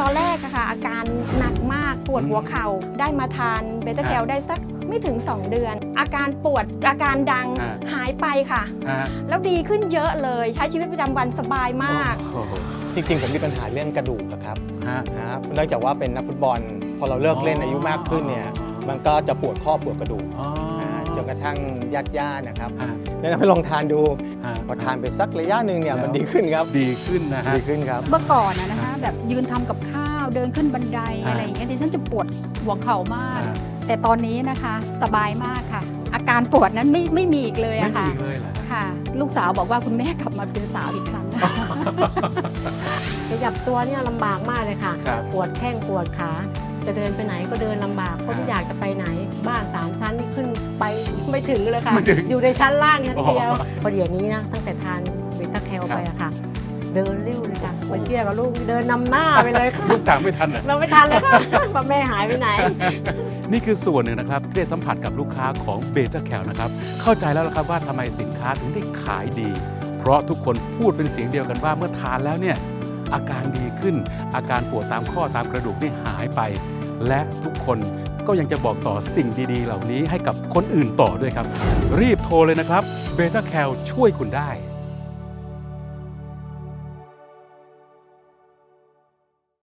ตอนแรกอะค่ะอาการหนักมากปวดอืมหัวเข่าได้มาทานเบต้าแคลฮะได้สักไม่ถึง 2 เดือน อาการปวดอาการดังฮะหายไปค่ะ ฮะแล้วดีขึ้นเยอะเลยใช้ชีวิตประจำวันสบายมาก โอ้โหจริงๆ ผมมีปัญหาเรื่องกระดูกอะครับฮะ นะครับเนื่องจากว่าเป็นนักฟุตบอล พอเราเลิกเล่นอายุมากขึ้นเนี่ย มันก็จะปวดข้อปวดกระดูกอ๋อนะฮะจนกระทั่งญาติญาติๆนะครับฮะแนะนำให้ลองทานดู ฮะ พอทานไปสักระยะหนึ่งเนี่ยแล้ว มันดีขึ้นครับ ดีขึ้นนะฮะ ดีขึ้นครับ เมื่อก่อนนะนะคะ แบบยืนทำกับข้าวเดินขึ้นบันไดอ่าอะไรอย่างเงี้ยดิฉันจะปวดหัวเข่ามากอ่าแต่ตอนนี้นะคะสบายมากค่ะ อาการปวดนั้นไม่ไม่มีอีกเลยไม่อะมีค่ะอีกเลยเหรอค่ะ ลูกสาวบอกว่าคุณแม่กลับมาเป็นสาวอีกครั้งขยับตัวเนี่ยลำบากมากเลยค่ะครับปวดแข้งปวดขาจะเดินไปไหนก็เดินลำบากเพราะที่อยากจะไปไหน บ้านสามชั้นนี่ขึ้นไปไม่ถึงเลยค่ะไม่ถึงอยู่ในชั้นล่างชั้นเดียวอ๋อพอเดี๋ยวนี้นะตั้งแต่ทานเบต้าแคลไปอะค่ะ เดินเร็วเลย ค่ะไปเที่ยวกับลูกเดินนำหน้าไปเลยค่ะลูกตามไม่ทันเหรอเราไม่ทันเลยค่ะว่าแม่หายไปไหน นี่คือส่วนหนึ่งนะครับที่ได้สัมผัสกับลูกค้าของเบต้าแคลนะครับ เข้าใจแล้วละครับว่าทำไมสินค้าถึงได้ขายดี เพราะทุกคนพูดเป็นเสียงเดียวกันว่าเมื่อทานแล้วเนี่ยอาการดีขึ้น อาการปวดตามข้อตามกระดูกนี่หายไป และทุกคนก็ยังจะบอกต่อสิ่งดีๆ เหล่านี้ให้กับคนอื่นต่อด้วยครับ รีบโทรเลยนะครับเบต้าแคลช่วยคุณได้